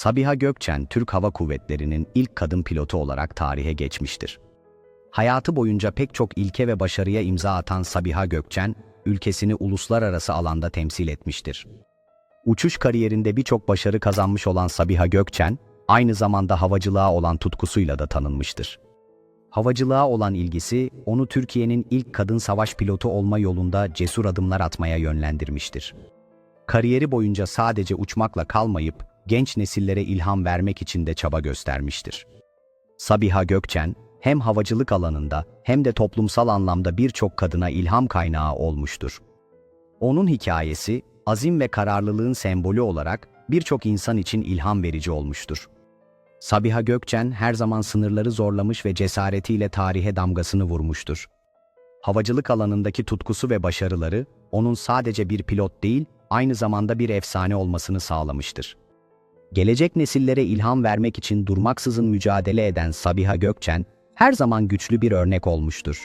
Sabiha Gökçen, Türk Hava Kuvvetleri'nin ilk kadın pilotu olarak tarihe geçmiştir. Hayatı boyunca pek çok ilke ve başarıya imza atan Sabiha Gökçen, ülkesini uluslararası alanda temsil etmiştir. Uçuş kariyerinde birçok başarı kazanmış olan Sabiha Gökçen, aynı zamanda havacılığa olan tutkusuyla da tanınmıştır. Havacılığa olan ilgisi, onu Türkiye'nin ilk kadın savaş pilotu olma yolunda cesur adımlar atmaya yönlendirmiştir. Kariyeri boyunca sadece uçmakla kalmayıp, genç nesillere ilham vermek için de çaba göstermiştir. Sabiha Gökçen, hem havacılık alanında hem de toplumsal anlamda birçok kadına ilham kaynağı olmuştur. Onun hikayesi, azim ve kararlılığın sembolü olarak birçok insan için ilham verici olmuştur. Sabiha Gökçen her zaman sınırları zorlamış ve cesaretiyle tarihe damgasını vurmuştur. Havacılık alanındaki tutkusu ve başarıları, onun sadece bir pilot değil, aynı zamanda bir efsane olmasını sağlamıştır. Gelecek nesillere ilham vermek için durmaksızın mücadele eden Sabiha Gökçen, her zaman güçlü bir örnek olmuştur.